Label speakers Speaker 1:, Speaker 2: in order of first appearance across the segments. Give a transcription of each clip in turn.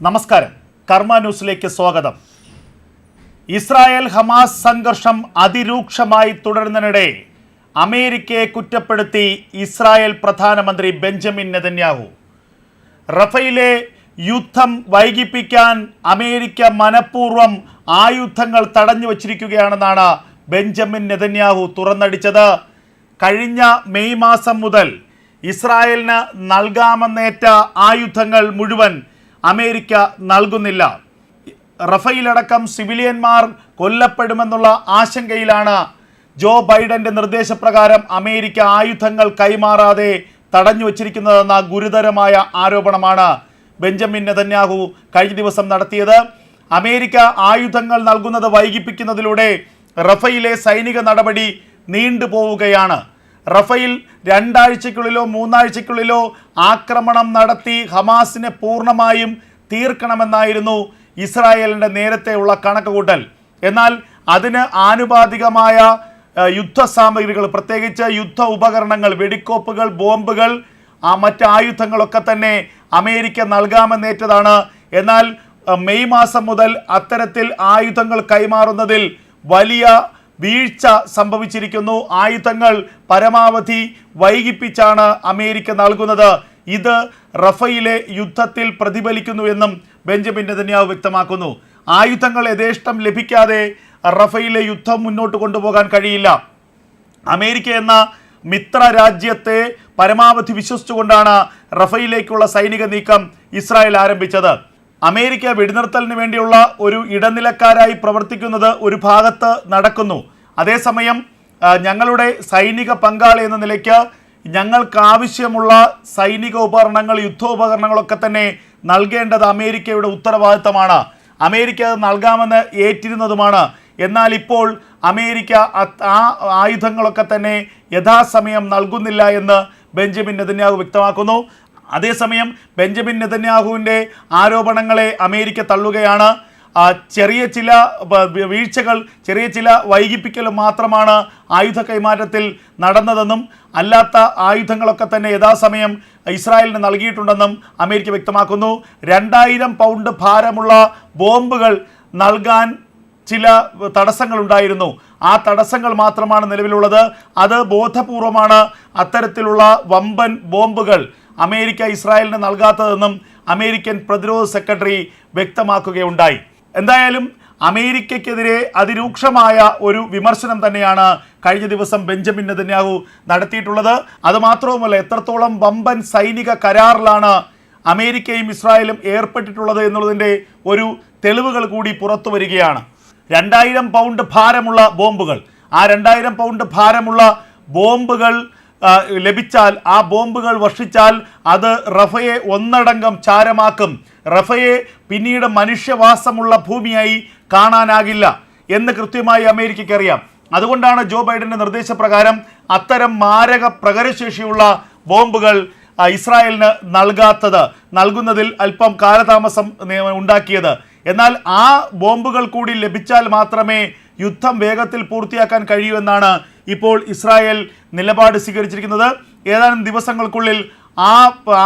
Speaker 1: നമസ്കാരം. കർമ്മ ന്യൂസിലേക്ക് സ്വാഗതം. ഇസ്രായേൽ ഹമാസ് സംഘർഷം അതിരൂക്ഷമായി തുടരുന്നതിനിടെ അമേരിക്കയെ കുറ്റപ്പെടുത്തി ഇസ്രായേൽ പ്രധാനമന്ത്രി ബെഞ്ചമിൻ നെതന്യാഹു. റഫയിലെ യുദ്ധം വൈകിപ്പിക്കാൻ അമേരിക്ക മനഃപൂർവം ആയുധങ്ങൾ തടഞ്ഞു വച്ചിരിക്കുകയാണെന്നാണ് ബെഞ്ചമിൻ നെതന്യാഹു തുറന്നടിച്ചത്. കഴിഞ്ഞ മെയ് മാസം മുതൽ ഇസ്രായേലിന് നൽകാമെന്നേറ്റ ആയുധങ്ങൾ മുഴുവൻ അമേരിക്ക നൽകുന്നില്ല. റഫയിലടക്കം സിവിലിയന്മാർ കൊല്ലപ്പെടുമെന്നുള്ള ആശങ്കയിലാണ് ജോ ബൈഡന്റെ നിർദ്ദേശപ്രകാരം അമേരിക്ക ആയുധങ്ങൾ കൈമാറാതെ തടഞ്ഞു വച്ചിരിക്കുന്നതെന്ന ഗുരുതരമായ ആരോപണമാണ് ബെഞ്ചമിൻ നെതന്യാഹു കഴിഞ്ഞ ദിവസം നടത്തിയത്. അമേരിക്ക ആയുധങ്ങൾ നൽകുന്നത് വൈകിപ്പിക്കുന്നതിലൂടെ റഫയിലെ സൈനിക നടപടി നീണ്ടുപോവുകയാണ്. റഫയിൽ രണ്ടാഴ്ചയ്ക്കുള്ളിലോ മൂന്നാഴ്ചയ്ക്കുള്ളിലോ ആക്രമണം നടത്തി ഹമാസിനെ പൂർണമായും തീർക്കണമെന്നായിരുന്നു ഇസ്രായേലിന്റെ നേരത്തെയുള്ള കണക്കുകൂട്ടൽ. എന്നാൽ അതിന് ആനുപാതികമായ യുദ്ധ സാമഗ്രികൾ പ്രത്യേകിച്ച് യുദ്ധ ഉപകരണങ്ങൾ വെടിക്കോപ്പുകൾ ബോംബുകൾ ആ മറ്റ് ആയുധങ്ങളൊക്കെ തന്നെ അമേരിക്ക നൽകാമെന്നേറ്റതാണ്. എന്നാൽ മെയ് മാസം മുതൽ അത്തരത്തിൽ ആയുധങ്ങൾ കൈമാറുന്നതിൽ വലിയ വീഴ്ച സംഭവിച്ചിരിക്കുന്നു. ആയുധങ്ങൾ പരമാവധി വൈകിപ്പിച്ചാണ് അമേരിക്ക നൽകുന്നത്. ഇത് റഫയിലെ യുദ്ധത്തിൽ പ്രതിഫലിക്കുന്നുവെന്നും ബെഞ്ചമിൻ നെതന്യാവ് വ്യക്തമാക്കുന്നു. ആയുധങ്ങൾ യഥേഷ്ടം ലഭിക്കാതെ റഫയിലെ യുദ്ധം മുന്നോട്ട് കൊണ്ടുപോകാൻ കഴിയില്ല. അമേരിക്ക എന്ന മിത്ര രാജ്യത്തെ പരമാവധി വിശ്വസിച്ചുകൊണ്ടാണ് റഫയിലേക്കുള്ള സൈനിക നീക്കം ഇസ്രായേൽ ആരംഭിച്ചത്. അമേരിക്ക വെടിനിർത്തലിന് വേണ്ടിയുള്ള ഒരു ഇടനിലക്കാരായി പ്രവർത്തിക്കുന്നത് ഒരു ഭാഗത്ത് നടക്കുന്നു. അതേസമയം ഞങ്ങളുടെ സൈനിക പങ്കാളി എന്ന നിലയ്ക്ക് ഞങ്ങൾക്ക് ആവശ്യമുള്ള സൈനിക ഉപകരണങ്ങൾ യുദ്ധോപകരണങ്ങളൊക്കെ തന്നെ നൽകേണ്ടത് അമേരിക്കയുടെ ഉത്തരവാദിത്തമാണ്. അമേരിക്ക അത് നൽകാമെന്ന് ഏറ്റിരുന്നതുമാണ്. എന്നാൽ ഇപ്പോൾ അമേരിക്ക ആ ആയുധങ്ങളൊക്കെ തന്നെ യഥാസമയം നൽകുന്നില്ല എന്ന് ബെഞ്ചമിൻ നെതന്യാഹു വ്യക്തമാക്കുന്നു. അതേസമയം ബെഞ്ചമിൻ നെതന്യാഹുവിന്റെ ആരോപണങ്ങളെ അമേരിക്ക തള്ളുകയാണ്. ചെറിയ ചില വീഴ്ചകൾ ചെറിയ ചില വൈകിപ്പിക്കൽ മാത്രമാണ് ആയുധ കൈമാറ്റത്തിൽ നടന്നതെന്നും അല്ലാത്ത ആയുധങ്ങളൊക്കെ തന്നെ യഥാസമയം ഇസ്രായേലിന് നൽകിയിട്ടുണ്ടെന്നും അമേരിക്ക വ്യക്തമാക്കുന്നു. രണ്ടായിരം പൗണ്ട് ഭാരമുള്ള ബോംബുകൾ നൽകാൻ ചില തടസ്സങ്ങളുണ്ടായിരുന്നു. ആ തടസ്സങ്ങൾ മാത്രമാണ് നിലവിലുള്ളത്. അത് ബോധപൂർവമാണ് അത്തരത്തിലുള്ള വമ്പൻ ബോംബുകൾ. അമേരിക്ക ഇസ്രായേലിന് നൽകാത്തതെന്നും അമേരിക്കൻ പ്രതിരോധ സെക്രട്ടറി വ്യക്തമാക്കുകയുണ്ടായി. എന്തായാലും അമേരിക്കയ്ക്കെതിരെ അതിരൂക്ഷമായ ഒരു വിമർശനം തന്നെയാണ് കഴിഞ്ഞ ദിവസം ബെഞ്ചമിൻ നെതന്യാഹു നടത്തിയിട്ടുള്ളത്. അതുമാത്രവുമല്ല എത്രത്തോളം വമ്പൻ സൈനിക കരാറിലാണ് അമേരിക്കയും ഇസ്രായേലും ഏർപ്പെട്ടിട്ടുള്ളത് എന്നുള്ളതിന്റെ ഒരു തെളിവുകൾ കൂടി പുറത്തു വരികയാണ്. രണ്ടായിരം പൗണ്ട് ഭാരമുള്ള ബോംബുകൾ ആ രണ്ടായിരം പൗണ്ട് ഭാരമുള്ള ബോംബുകൾ ലഭിച്ചാൽ ആ ബോംബുകൾ വർഷിച്ചാൽ അത് റഫയെ ഒന്നടങ്കം ചാരമാക്കും. റഫയെ പിന്നീട് മനുഷ്യവാസമുള്ള ഭൂമിയായി കാണാനാകില്ല എന്ന് കൃത്യമായി അമേരിക്കയ്ക്ക് അറിയാം. അതുകൊണ്ടാണ് ജോ ബൈഡന്റെ നിർദ്ദേശപ്രകാരം അത്തരം മാരക പ്രകരശേഷിയുള്ള ബോംബുകൾ ഇസ്രായേലിന് നൽകാത്തത് നൽകുന്നതിൽ അല്പം കാലതാമസം ഉണ്ടാക്കിയത്. എന്നാൽ ആ ബോംബുകൾ കൂടി ലഭിച്ചാൽ മാത്രമേ യുദ്ധം വേഗത്തിൽ പൂർത്തിയാക്കാൻ കഴിയൂ എന്നാണ് ഇപ്പോൾ ഇസ്രായേൽ നിലപാട് സ്വീകരിച്ചിരിക്കുന്നത് ഏതാനും ദിവസങ്ങൾക്കുള്ളിൽ ആ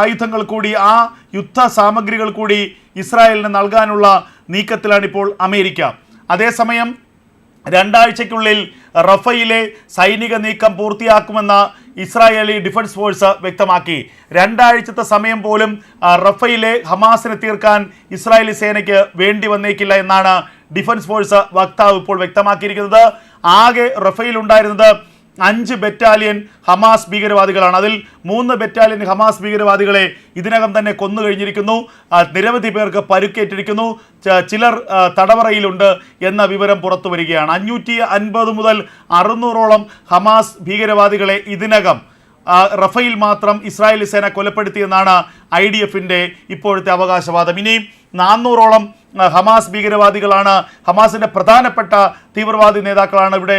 Speaker 1: ആയുധങ്ങൾ കൂടി ആ യുദ്ധ സാമഗ്രികൾ കൂടി ഇസ്രായേലിന് നൽകാനുള്ള നീക്കത്തിലാണിപ്പോൾ അമേരിക്ക. അതേസമയം രണ്ടാഴ്ചയ്ക്കുള്ളിൽ റഫയിലെ സൈനിക നീക്കം പൂർത്തിയാക്കുമെന്ന ഇസ്രായേലി ഡിഫൻസ് ഫോഴ്സ് വ്യക്തമാക്കി. രണ്ടാഴ്ചത്തെ സമയം പോലും റഫയിലെ ഹമാസിനെ തീർക്കാൻ ഇസ്രായേലി സേനയ്ക്ക് വേണ്ടി വന്നേക്കില്ല എന്നാണ് ഡിഫൻസ് ഫോഴ്സ് വക്താവ് ഇപ്പോൾ വ്യക്തമാക്കിയിരിക്കുന്നത്. ആകെ റഫയിൽ ഉണ്ടായിരുന്നത് അഞ്ച് ബറ്റാലിയൻ ഹമാസ് ഭീകരവാദികളാണ്. അതിൽ മൂന്ന് ബറ്റാലിയൻ ഹമാസ് ഭീകരവാദികളെ ഇതിനകം തന്നെ കൊന്നു കഴിഞ്ഞിരിക്കുന്നു. നിരവധി പേർക്ക് പരുക്കേറ്റിരിക്കുന്നു. ചിലർ തടവറയിലുണ്ട് എന്ന വിവരം പുറത്തു വരികയാണ്. അഞ്ഞൂറ്റി അൻപത് മുതൽ അറുന്നൂറോളം ഹമാസ് ഭീകരവാദികളെ ഇതിനകം റഫയിൽ മാത്രം ഇസ്രായേലി സേന കൊലപ്പെടുത്തിയെന്നാണ് ഐ ഡി എഫിന്റെ ഇപ്പോഴത്തെ അവകാശവാദം. ഇനിയും നാനൂറോളം ഹമാസ് ഭീകരവാദികളാണ്. ഹമാസിന്റെ പ്രധാനപ്പെട്ട തീവ്രവാദി നേതാക്കളാണ് ഇവിടെ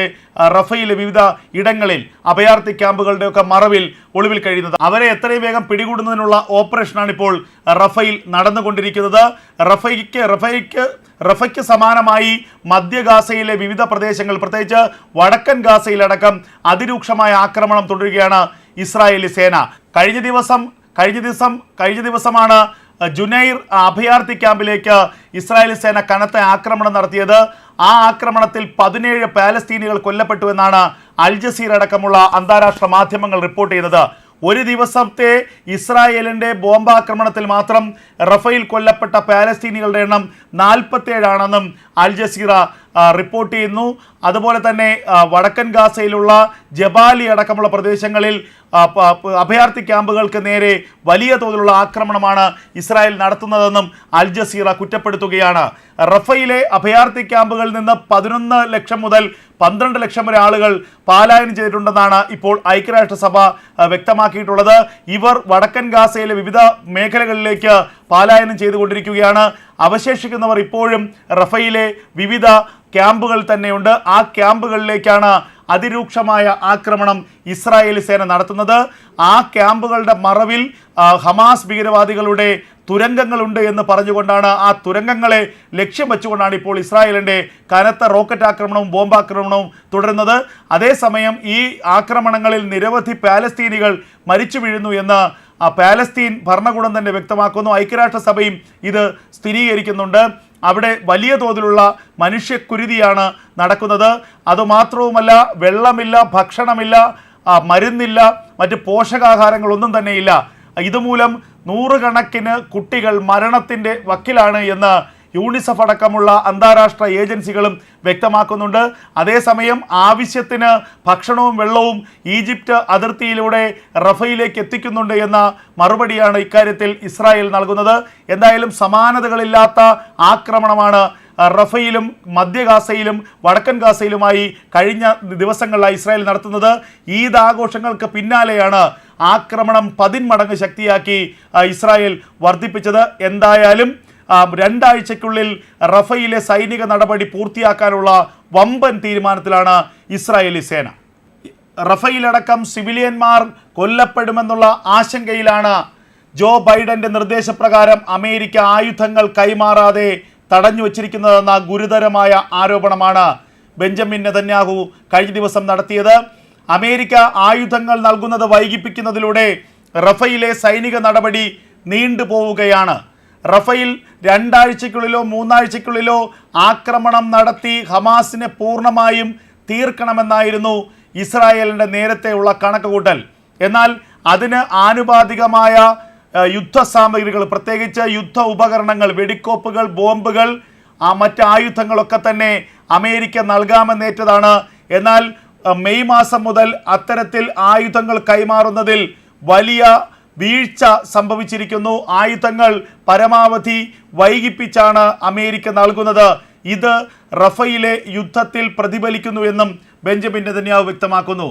Speaker 1: റഫയിലെ വിവിധ ഇടങ്ങളിൽ അഭയാർത്ഥി ക്യാമ്പുകളുടെയൊക്കെ മറവിൽ ഒളിവിൽ കഴിയുന്നത്. അവരെ എത്രയും വേഗം പിടികൂടുന്നതിനുള്ള ഓപ്പറേഷനാണ് ഇപ്പോൾ റഫയിൽ നടന്നുകൊണ്ടിരിക്കുന്നത്. റഫയ്ക്ക് റഫയ്ക്ക് റഫയ്ക്ക് സമാനമായി മധ്യ ഗാസയിലെ വിവിധ പ്രദേശങ്ങൾ പ്രത്യേകിച്ച് വടക്കൻ ഗാസയിലടക്കം അതിരൂക്ഷമായ ആക്രമണം തുടരുകയാണ് ഇസ്രായേലി സേന. കഴിഞ്ഞ ദിവസം കഴിഞ്ഞ ദിവസം കഴിഞ്ഞ ദിവസമാണ് ജുനൈർ അഭയാർത്ഥി ക്യാമ്പിലേക്ക് ഇസ്രായേൽ സേന കനത്ത ആക്രമണം നടത്തിയത്. ആ ആക്രമണത്തിൽ പതിനേഴ് പാലസ്തീനികൾ കൊല്ലപ്പെട്ടു എന്നാണ് അൽ ജസീർ അടക്കമുള്ള അന്താരാഷ്ട്ര മാധ്യമങ്ങൾ റിപ്പോർട്ട് ചെയ്തത് ഒരു ദിവസത്തെ ഇസ്രായേലിന്റെ ബോംബാക്രമണത്തിൽ മാത്രം റഫയിൽ കൊല്ലപ്പെട്ട പാലസ്തീനികളുടെ എണ്ണം നാൽപ്പത്തേഴാണെന്നും അൽ ജസീറ റിപ്പോർട്ട് ചെയ്യുന്നു. അതുപോലെ തന്നെ വടക്കൻ ഗാസയിലുള്ള ജബാലി അടക്കമുള്ള പ്രദേശങ്ങളിൽ അഭയാർത്ഥി ക്യാമ്പുകൾക്ക് നേരെ വലിയ തോതിലുള്ള ആക്രമണമാണ് ഇസ്രായേൽ നടത്തുന്നതെന്നും അൽ ജസീറ കുറ്റപ്പെടുത്തുകയാണ്. റഫയിലെ അഭയാർത്ഥി ക്യാമ്പുകളിൽ നിന്ന് പതിനൊന്ന് ലക്ഷം മുതൽ പന്ത്രണ്ട് ലക്ഷം വരെ ആളുകൾ പാലായനം ചെയ്തിട്ടുണ്ടെന്നാണ് ഇപ്പോൾ ഐക്യരാഷ്ട്രസഭ വ്യക്തമാക്കിയിട്ടുള്ളത്. ഇവർ വടക്കൻ ഗാസയിലെ വിവിധ മേഖലകളിലേക്ക് പാലായനം ചെയ്തുകൊണ്ടിരിക്കുകയാണ്. അവശേഷിക്കുന്നവർ ഇപ്പോഴും റഫയിലെ വിവിധ ക്യാമ്പുകൾ തന്നെയുണ്ട്. ആ ക്യാമ്പുകളിലേക്കാണ് അതിരൂക്ഷമായ ആക്രമണം ഇസ്രായേൽ സേന നടത്തുന്നത്. ആ ക്യാമ്പുകളുടെ മറവിൽ ഹമാസ് ഭീകരവാദികളുടെ തുരങ്കങ്ങളുണ്ട് എന്ന് പറഞ്ഞുകൊണ്ടാണ് ആ തുരങ്കങ്ങളെ ലക്ഷ്യം വെച്ചുകൊണ്ടാണ് ഇപ്പോൾ ഇസ്രായേലിന്റെ കനത്ത റോക്കറ്റ് ആക്രമണവും ബോംബാക്രമണവും തുടരുന്നത്. അതേസമയം ഈ ആക്രമണങ്ങളിൽ നിരവധി പാലസ്തീനികൾ മരിച്ചു വീഴുന്നു എന്ന് പാലസ്തീൻ ഭരണകൂടം തന്നെ വ്യക്തമാക്കുന്നു. ഐക്യരാഷ്ട്രസഭയും ഇത് സ്ഥിരീകരിക്കുന്നുണ്ട്. അവിടെ വലിയ തോതിലുള്ള മനുഷ്യക്കുരുതിയാണ് നടക്കുന്നത്. അതുമാത്രവുമല്ല വെള്ളമില്ല ഭക്ഷണമില്ല മരുന്നില്ല മറ്റ് പോഷകാഹാരങ്ങളൊന്നും തന്നെയില്ല. ഇതുമൂലം നൂറുകണക്കിന് കുട്ടികൾ മരണത്തിന്റെ വക്കിലാണ് എന്ന് യൂണിസെഫ് അടക്കമുള്ള അന്താരാഷ്ട്ര ഏജൻസികളും വ്യക്തമാക്കുന്നുണ്ട്. അതേസമയം ആവശ്യത്തിന് ഭക്ഷണവും വെള്ളവും ഈജിപ്റ്റ് അതിർത്തിയിലൂടെ റഫയിലേക്ക് എത്തിക്കുന്നുണ്ട് എന്ന മറുപടിയാണ് ഇക്കാര്യത്തിൽ ഇസ്രായേൽ നൽകുന്നത്. എന്തായാലും സമാനതകളില്ലാത്ത ആക്രമണമാണ് റഫയിലും മധ്യ ഗാസയിലും വടക്കൻ ഗാസയിലുമായി കഴിഞ്ഞ ദിവസങ്ങളിലായി ഇസ്രായേൽ നടത്തുന്നത്. ഈദ് ആഘോഷങ്ങൾക്ക് പിന്നാലെയാണ് ആക്രമണം പതിന്മടങ്ങ് ശക്തിയാക്കി ഇസ്രായേൽ വർദ്ധിപ്പിച്ചത്. എന്തായാലും രണ്ടാഴ്ചയ്ക്കുള്ളിൽ റഫയിലെ സൈനിക നടപടി പൂർത്തിയാക്കാനുള്ള വമ്പൻ തീരുമാനത്തിലാണ് ഇസ്രായേലി സേന. റഫയിലടക്കം സിവിലിയന്മാർ കൊല്ലപ്പെടുമെന്നുള്ള ആശങ്കയിലാണ് ജോ ബൈഡന്റെ നിർദ്ദേശപ്രകാരം അമേരിക്ക ആയുധങ്ങൾ കൈമാറാതെ തടഞ്ഞു വച്ചിരിക്കുന്നതെന്ന ഗുരുതരമായ ആരോപണമാണ് ബെഞ്ചമിൻ നെതന്യാഹു കഴിഞ്ഞ ദിവസം നടത്തിയത്. അമേരിക്ക ആയുധങ്ങൾ നൽകുന്നത് വൈകിപ്പിക്കുന്നതിലൂടെ റഫയിലെ സൈനിക നടപടി നീണ്ടുപോവുകയാണ്. റഫയിൽ രണ്ടാഴ്ചയ്ക്കുള്ളിലോ മൂന്നാഴ്ചയ്ക്കുള്ളിലോ ആക്രമണം നടത്തി ഹമാസിനെ പൂർണമായും തീർക്കണമെന്നായിരുന്നു ഇസ്രായേലിന്റെ നേരത്തെയുള്ള കണക്കുകൂട്ടൽ. എന്നാൽ അതിന് ആനുപാതികമായ യുദ്ധ സാമഗ്രികൾ പ്രത്യേകിച്ച് യുദ്ധ ഉപകരണങ്ങൾ വെടിക്കോപ്പുകൾ ബോംബുകൾ മറ്റ് ആയുധങ്ങളൊക്കെ തന്നെ അമേരിക്ക നൽകാമെന്നേറ്റതാണ്. എന്നാൽ മെയ് മാസം മുതൽ അത്തരത്തിൽ ആയുധങ്ങൾ കൈമാറുന്നതിൽ വലിയ വീഴ്ച സംഭവിച്ചിരിക്കുന്നു. ആയുധങ്ങൾ പരമാവധി വൈകിപ്പിച്ചാണ് അമേരിക്ക നൽകുന്നത്. ഇത് റഫയിലെ യുദ്ധത്തിൽ പ്രതിഫലിക്കുന്നു എന്നും ബെഞ്ചമിൻ നെതന്യാവ് വ്യക്തമാക്കുന്നു.